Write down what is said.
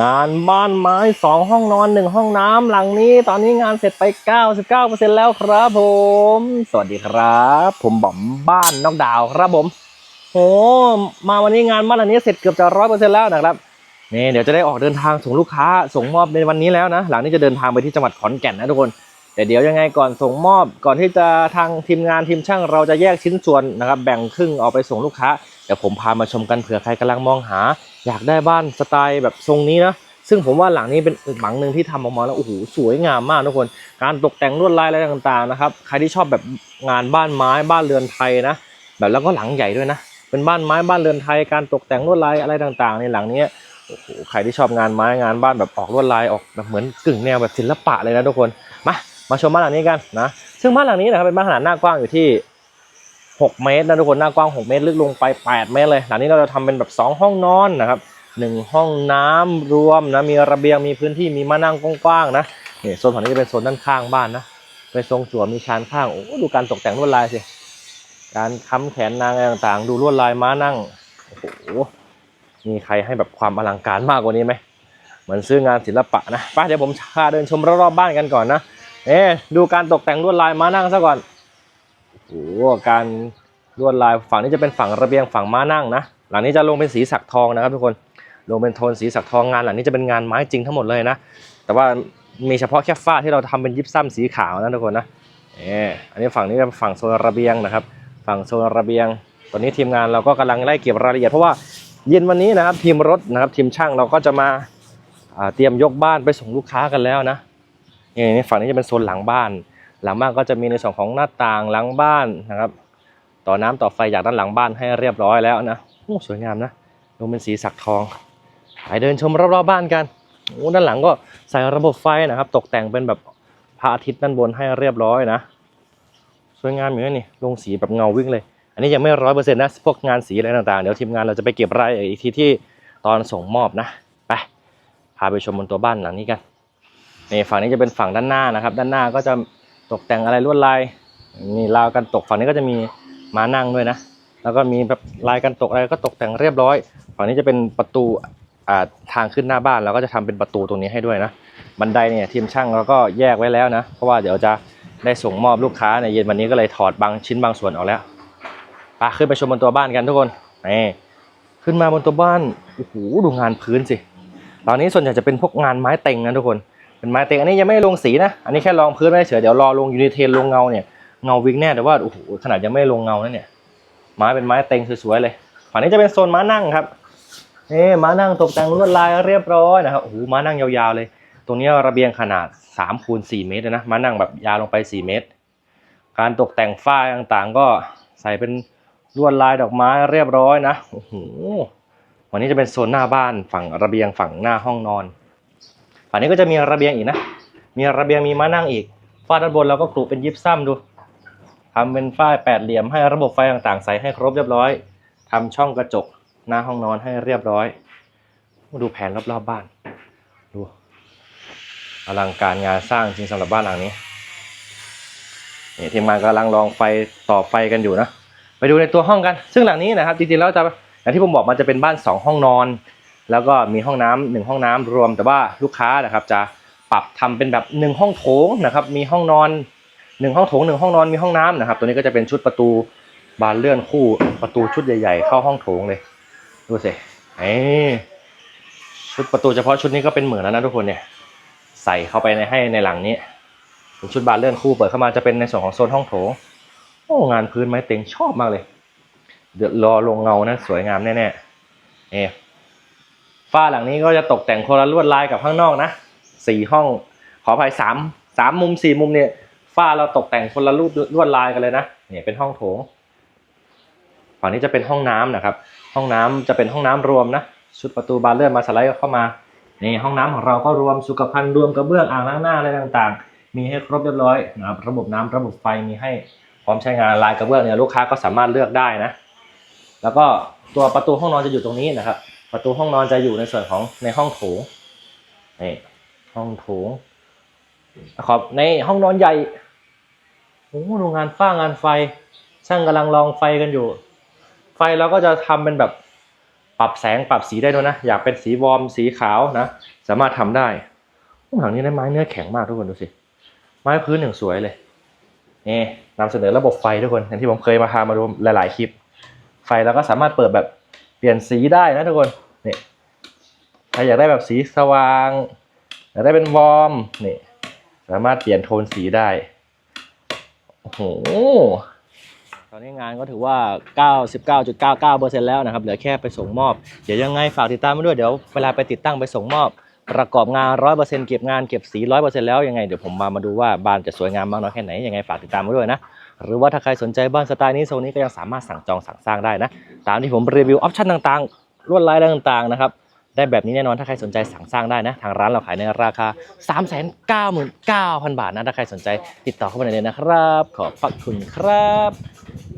งานบ้านไม้สองห้องนอนหนึ่งห้องน้ำหลังนี้ ตอนนี้งานเสร็จไป 99%แล้วครับผม สวัสดีครับ ผมบอมบ้านนอกดาวครับผมโอ้มาวันนี้งานบ้านหลังนี้เสร็จเกือบจะร้อยเปอร์เซ็นต์แล้วนะครับนี่เดี๋ยวจะได้ออกเดินทางส่งลูกค้าส่งมอบในวันนี้แล้วนะ หลังนี้จะเดินทางไปที่จังหวัดขอนแก่นนะทุกคน แต่เดี๋ยวยังไงก่อนส่งมอบก่อนที่จะทางทีมงานทีมช่างเราจะแยกชิ้นส่วนนะครับแบ่งครึ่งเอาไปส่งลูกค้าเดี๋ยวผมพามาชมกันเผื่อใครกำลังมองหา อยากได้บ้านสไตล์แบบทรงนี้นะซึ่งผมว่าหลังนี้เป็นอีกหลังหนึ่งที่ทำออกมาแล้วโอ้โหสวยงามมากทุกคน การตกแต่งลวดลายอะไรต่างๆนะครับใครที่ชอบแบบงานบ้านไม้บ้านเรือนไทยนะแบบแล้วก็หลังใหญ่ด้วยนะเป็นบ้านไม้บ้านเรือนไทยการตกแต่งลวดลายอะไรต่างๆ ในหลังนี้โอ้โหใครที่ชอบงานไม้งานบ้านแบบออกลวดลายออกแบบเหมือนกึ่งแนวแบบศิลปะเลยนะทุกคนมา มาชมบ้านหลังนี้กันนะ ซึ่งบ้านหลังนี้นะครับเป็นบ้านขนาดหน้ากว้างอยู่ที่ 6 เมตรนะทุกคนหน้ากว้าง 6 เมตรลึกลงไป 8 เมตรเลยหลังนี้เราจะทำเป็นแบบ 2 ห้องนอนนะครับหนึ่งห้องน้ำรวมนะมีระเบียงมีพื้นที่มีมานั่งกว้างๆนะนี่โซนฝั่งนี้จะเป็นโซนด้านข้างบ้านนะเป็นทรงจั่วมีชานข้างโอ้ดูการตกแต่งลวดลายสิการค้ำแขนนางอะไรต่างๆ ดูลวดลายม้านั่งโอ้โหมีใครให้แบบความอลังการมากกว่านี้ไหมเหมือนซื้องานศิลปะนะไปเดี๋ยวผมพาเดินชมรอบๆบ้านกันก่อนนะ เอ๊ดูการตกแต่งลวดลายม้านั่งซะก่อนโอ้โหการลวดลายฝั่งนี้จะเป็นฝั่งระเบียงฝั่งม้านั่งนะ หลังนี้จะลงเป็นสีสักทองนะครับทุกคน ลงเป็นโทนสีสักทองงานหลังนี้จะเป็นงานไม้จริงทั้งหมดเลยนะ แต่ว่ามีเฉพาะแค่ฝ้าที่เราทำเป็นยิปซัมสีขาวนะทุกคนนะ เอออันนี้ฝั่งนี้เป็นฝั่งโซนระเบียงนะครับ ฝั่งโซนระเบียง ตอนนี้ทีมงานเราก็กำลังไล่เก็บรายละเอียดเพราะว่าเย็นวันนี้นะครับทีมรถนะครับทีมช่างเราก็จะมาเตรียมยกบ้านไปส่งลูกค้ากันแล้วนะ นี่นี่ฝั่งนี้จะเป็นโซนหลังบ้าน หลังบ้านก็จะมีในส่วนของหน้าต่างหลังบ้านนะครับ ต่อน้ำต่อไฟจากด้านหลังบ้านให้เรียบร้อยแล้วนะโอ้สวยงามนะดูเป็นสีสักทองไปเดินชมรอบๆบ้านกันโอ้ด้านหลังก็ใส่ระบบไฟนะครับ ตกแต่งเป็นแบบพระอาทิตย์ด้านบนให้เรียบร้อยนะ สวยงามอยู่นะนี่ลงสีแบบเงาวิ่งเลย อันนี้ยังไม่ร้อยเปอร์เซ็นต์นะพวกงานสีอะไรต่างๆเดี๋ยวทีมงานเราจะไปเก็บรายละเอียดอีกทีที่ตอนส่งมอบนะไปพาไปชมบนตัวบ้านหลังนี้กัน นี่ฝั่งนี้จะเป็นฝั่งด้านหน้านะครับ ด้านหน้าก็จะตกแต่งอะไรลวดลายนี่ราวกันตกฝั่งนี้ก็จะมีม้านั่งด้วยนะ แล้วก็มีแบบลายกันตกอะไรก็ตกแต่งเรียบร้อย ฝั่งนี้จะเป็นประตูอ่าทางขึ้นหน้าบ้านเราก็จะทำเป็นประตูตรงนี้ให้ด้วยนะ บันไดเนี่ยทีมช่างเราก็แยกไว้แล้วนะ เพราะว่าเดี๋ยวจะได้ส่งมอบลูกค้าในเย็นวันนี้ก็เลยถอดบางชิ้นบางส่วนออกแล้วปขึ้นไปชมบนตัวบ้านกันทุกคนนี่ขึ้นมาบนตัวบ้านโอ้โหดูงานพื้นสิตอนนี้ส่วนใหญ่จะเป็นพวกงานไม้เต็งนะทุกคน เป็นไม้เต็งอันนี้ยังไม่ลงสีนะ อันนี้แค่รองพื้นไว้เฉยเดี๋ยวรอลงยูนิเทนลงเงาเนี่ยเงาวิกแน่แต่ว่าโอ้โหขนาดยังไม่ลงเงานะเนี่ยไม้เป็นไม้เต็งสวยๆเลยฝั่งนี้จะเป็นโซนม้านั่งครับนี่ม้านั่งตกแต่งลวดลายเรียบร้อยนะครับโอ้โหม้านั่งยาวๆเลย ตรงนี้ระเบียงขนาด3คูณ4เมตรนะม้านั่งแบบยาวลงไป 4 เมตร การตกแต่งฝ้าต่างๆ ก็ใส่เป็นลวดลายดอกไม้เรียบร้อยนะโอ้โหวันนี้จะเป็นโซนหน้าบ้านฝั่งระเบียงฝั่งหน้าห้องนอน ฝั่งนี้ก็จะมีระเบียงอีกนะ มีระเบียงมีม้านั่งอีก ฝ้าด้านบนเราก็กรุเป็นยิปซัมดูทำเป็นฝ้าแปดเหลี่ยมให้ระบบไฟต่างๆ ใส่ให้ครบเรียบร้อยทำช่องกระจกหน้าห้องนอนให้เรียบร้อย ดูแผนรอบๆบ้าน ดูอลังการงานสร้างจริงสำหรับบ้านหลังนี้นี่ทีมงานกำลังลองไฟต่อไฟกันอยู่นะ ไปดูในตัวห้องกัน ซึ่งหลังนี้นะครับจริงๆแล้วจะอย่างที่ผมบอกมันจะเป็นบ้าน 2 ห้องนอน แล้วก็มีห้องน้ำหนึ่งห้องน้ำรวมแต่ว่าลูกค้านะครับ จะปรับทำเป็นแบบหนึ่งห้องโถงนะครับ มีห้องนอนหนึ่งห้องโถงหนึ่งห้องนอนมีห้องน้ำนะครับ ตัวนี้ก็จะเป็นชุดประตูบานเลื่อนคู่ประตูชุดใหญ่ ๆ เข้าห้องโถงเลยดูสิเอ้ชุดประตูเฉพาะชุดนี้ก็เป็นหมื่นแล้วนะทุกคนเนี่ยใส่เข้าไปในให้ในหลังนี้เป็นชุดบานเลื่อนคู่เปิดเข้ามาจะเป็นในส่วนของโซนห้องโถงโอ้งานพื้นไม้เต็งชอบมากเลย เดี๋ยวรอลงเงานะสวยงามแน่ๆเอ ฝ้าหลังนี้ก็จะตกแต่งคนละลวดลายกับข้างนอกนะสี่ห้อง ขออภัยสามสามมุมสี่มุมเนี่ยฝ้าเราตกแต่งคนละรูปลวดลายกันเลยนะเนี่ยเป็นห้องโถงฝั่งนี้จะเป็นห้องน้ำนะครับ ห้องน้ำจะเป็นห้องน้ำรวมนะชุดประตูบานเลื่อนมาสไลด์เข้ามานี่ห้องน้ำของเราก็รวมสุขภัณฑ์รวมกระเบื้องอ่างล้างหน้าอะไรต่างๆ มีให้ครบเรียบร้อยนะครับระบบน้ำระบบไฟมีให้พร้อมใช้งานลายกระเบื้องเนี่ยลูกค้าก็สามารถเลือกได้นะ แล้วก็ตัวประตูห้องนอนจะอยู่ตรงนี้นะครับ ประตูห้องนอนจะอยู่ในส่วนของในห้องโถงนี่ห้องโถงครับในห้องนอนใหญ่โอ้โรงงานฝ้างานไฟ ช่างกำลังลองไฟกันอยู่ ไฟเราก็จะทำเป็นแบบปรับแสงปรับสีได้ด้วยนะ อยากเป็นสีวอร์มสีขาวนะ สามารถทำได้หลังนี้ได้ไม้เนื้อแข็งมากทุกคนดูสิ ไม้พื้นอย่างสวยเลยนี่นำเสนอระบบไฟทุกคนอย่างที่ผมเคยมาพามาดูหลาย ๆ คลิป ไฟเราก็สามารถเปิดแบบ เปลี่ยนสีได้นะทุกคนนี่ใครอยากได้แบบสีสว่างอยากได้เป็นวอร์มนี่สามารถเปลี่ยนโทนสีได้โอ้โหตอนนี้งานก็ถือว่า 99.99%แล้วนะครับ เหลือแค่ไปส่งมอบ เดี๋ยวยังไงฝากติดตามมาด้วย เดี๋ยวเวลาไปติดตั้งไปส่งมอบ ประกอบงาน 100%เก็บงานเก็บสี 100%แล้วยังไงเดี๋ยวผมมามาดูว่าบานจะสวยงามมากน้อยแค่ไหน ยังไงฝากติดตามมาด้วยนะ หรือว่าถ้าใครสนใจบ้านสไตล์นี้โซนนี้ก็ยังสามารถสั่งจองสั่งสร้างได้นะ ตามที่ผมรีวิวออปชั่นต่างๆลวดลายต่างๆนะครับได้แบบนี้แน่นอนถ้าใครสนใจสั่งสร้างได้นะ ทางร้านเราขายในราคา 399,000 บาทนะ ถ้าใครสนใจติดต่อเข้ามาได้เลยนะครับ ขอบพระคุณครับ